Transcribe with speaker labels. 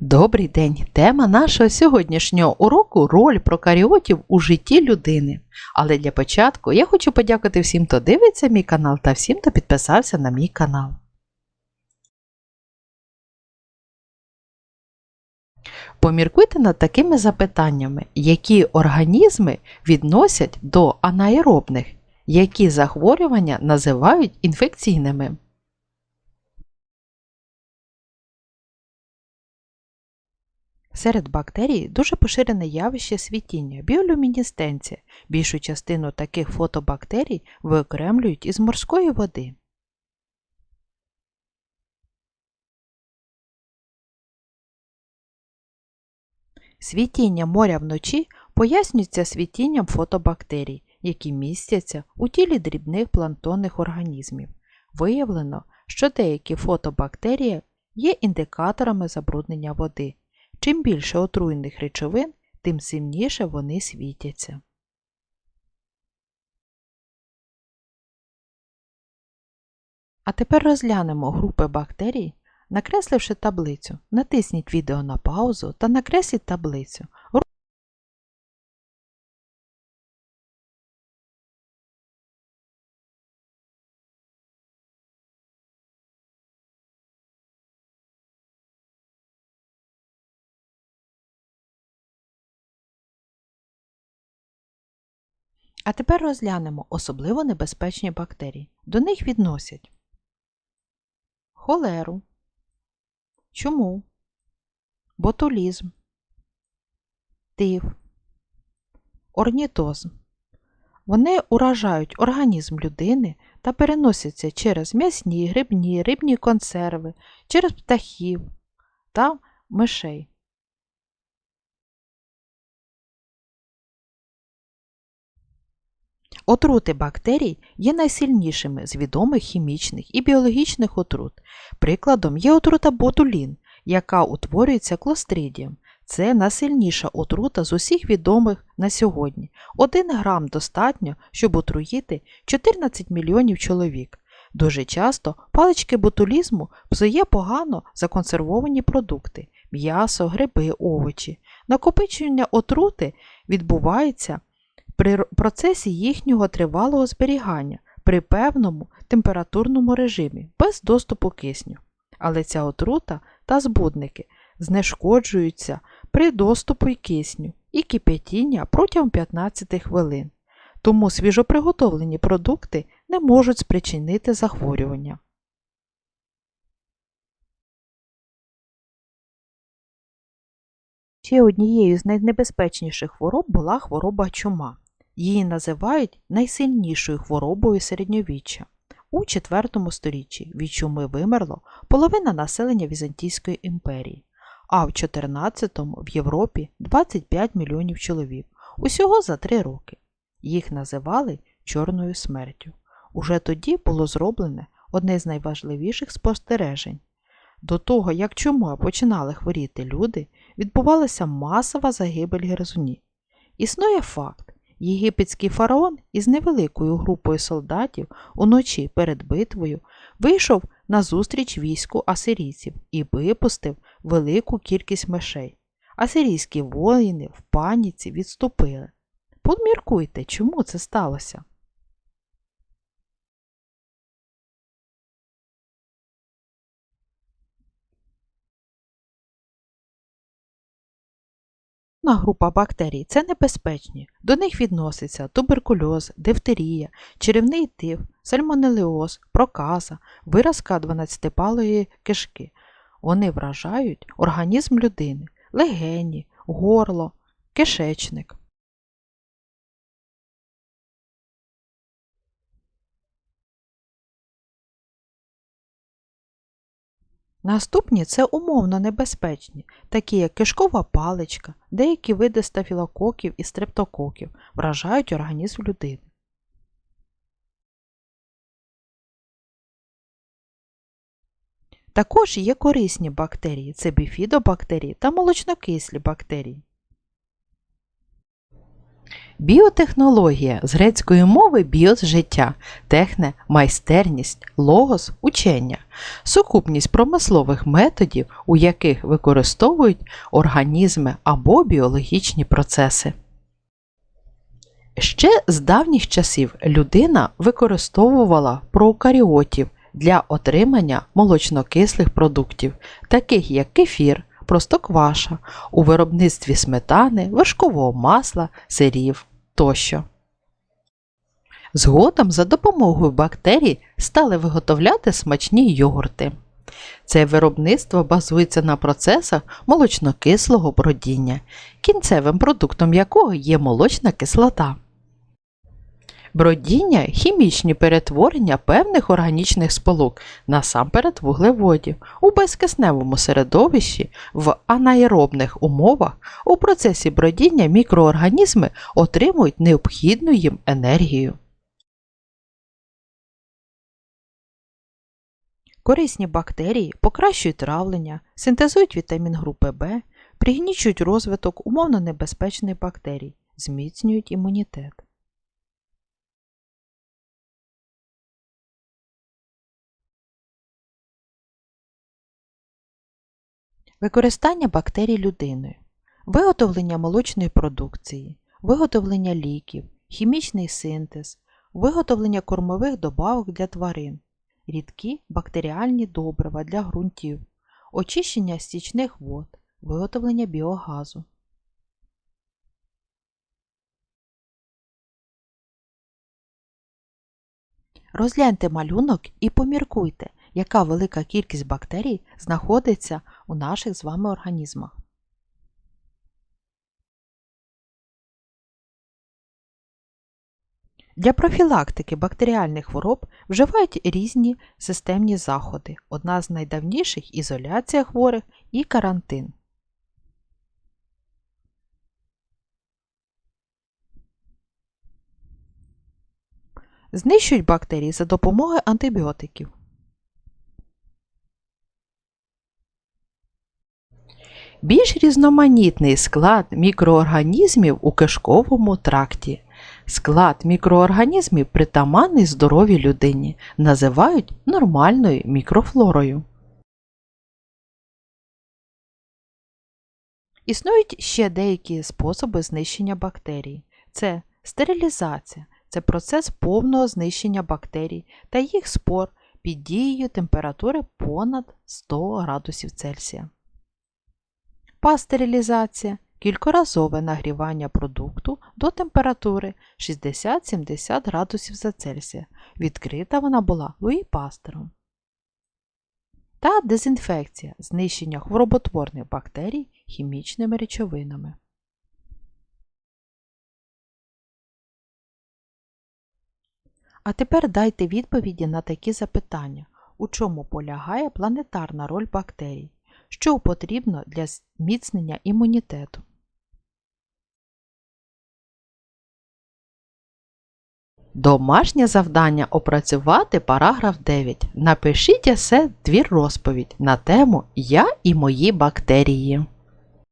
Speaker 1: Добрий день! Тема нашого сьогоднішнього уроку роль прокаріотів у житті людини. Але для початку я хочу подякувати всім, хто дивиться мій канал та всім, хто підписався на мій канал. Поміркуйте над такими запитаннями, які організми відносять до анаеробних, які захворювання називають інфекційними. Серед бактерій дуже поширене явище світіння, біолюмінесценція. Більшу частину таких фотобактерій виокремлюють із морської води. Світіння моря вночі пояснюється світінням фотобактерій, які містяться у тілі дрібних планктонних організмів. Виявлено, що деякі фотобактерії є індикаторами забруднення води. Чим більше отруйних речовин, тим сильніше вони світяться. А тепер розглянемо групи бактерій, накресливши таблицю. Натисніть відео на паузу та накресліть таблицю. А тепер розглянемо особливо небезпечні бактерії. До них відносять холеру, чуму, ботулізм, тиф, орнітоз. Вони уражають організм людини та переносяться через м'ясні, грибні, рибні консерви, через птахів та мишей. Отрути бактерій є найсильнішими з відомих хімічних і біологічних отрут. Прикладом є отрута ботулін, яка утворюється клостридієм. Це найсильніша отрута з усіх відомих на сьогодні. Один грам достатньо, щоб отруїти 14 мільйонів чоловік. Дуже часто палички ботулізму псує погано законсервовані продукти м'ясо, гриби, овочі. Накопичення отрути відбувається при процесі їхнього тривалого зберігання при певному температурному режимі без доступу кисню. Але ця отрута та збудники знешкоджуються при доступу кисню і кип'ятіння протягом 15 хвилин. Тому свіжоприготовлені продукти не можуть спричинити захворювання. Ще однією з найнебезпечніших хвороб була хвороба чума. Її називають найсильнішою хворобою середньовіччя. У IV сторіччі від чуми вимерло половина населення Візантійської імперії, а в 14-му в Європі 25 мільйонів чоловік, усього за три роки. Їх називали Чорною смертю. Уже тоді було зроблене одне з найважливіших спостережень. До того, як чума починали хворіти люди, відбувалася масова загибель герзунів. Існує факт, Єгипетський фараон із невеликою групою солдатів уночі перед битвою вийшов на зустріч війську асирійців і випустив велику кількість мишей. Асирійські воїни в паніці відступили. Подміркуйте, чому це сталося? Наступна група бактерій це небезпечні. До них відносяться туберкульоз, дифтерія, черевний тиф, сальмонеліоз, проказа, виразка 12-палої кишки. Вони вражають організм людини, легені, горло, кишечник. Наступні це умовно небезпечні, такі як кишкова паличка, деякі види стафілококів і стрептококів вражають організм людини. Також є корисні бактерії це біфідобактерії та молочнокислі бактерії. Біотехнологія. З грецької мови біос життя, техне майстерність, логос учення, сукупність промислових методів, у яких використовують організми або біологічні процеси. Ще з давніх часів людина використовувала проукаріотів для отримання молочнокислих продуктів, таких як кефір, простокваша, у виробництві сметани, вершкового масла, сирів тощо. Згодом за допомогою бактерій стали виготовляти смачні йогурти. Це виробництво базується на процесах молочнокислого бродіння, кінцевим продуктом якого є молочна кислота. Бродіння хімічні перетворення певних органічних сполук, насамперед вуглеводів, у безкисневому середовищі в анаеробних умовах у процесі бродіння мікроорганізми отримують необхідну їм енергію. Корисні бактерії покращують травлення, синтезують вітамін групи В, пригнічують розвиток умовно небезпечних бактерій, зміцнюють імунітет. Використання бактерій людиною, виготовлення молочної продукції, виготовлення ліків, хімічний синтез, виготовлення кормових добавок для тварин, рідкі бактеріальні добрива для ґрунтів, очищення стічних вод, виготовлення біогазу. Розгляньте малюнок і поміркуйте, яка велика кількість бактерій знаходиться у наших з вами організмах. Для профілактики бактеріальних хвороб вживають різні системні заходи. Одна з найдавніших ізоляція хворих і карантин. Знищують бактерії за допомогою антибіотиків. Більш різноманітний склад мікроорганізмів у кишковому тракті. Склад мікроорганізмів притаманний здоровій людині, називають нормальною мікрофлорою. Існують ще деякі способи знищення бактерій. Це стерилізація, це процес повного знищення бактерій та їх спор під дією температури понад 100 градусів Цельсія. Пастерилізація кількоразове нагрівання продукту до температури 60-70 градусів за Цельсія. Відкрита вона була Луї Пастером. Та дезінфекція знищення хвороботворних бактерій хімічними речовинами. А тепер дайте відповіді на такі запитання, у чому полягає планетарна роль бактерій, що потрібно для зміцнення імунітету. Домашнє завдання опрацювати параграф 9. Напишіть есе двір розповідь на тему Я і мої бактерії.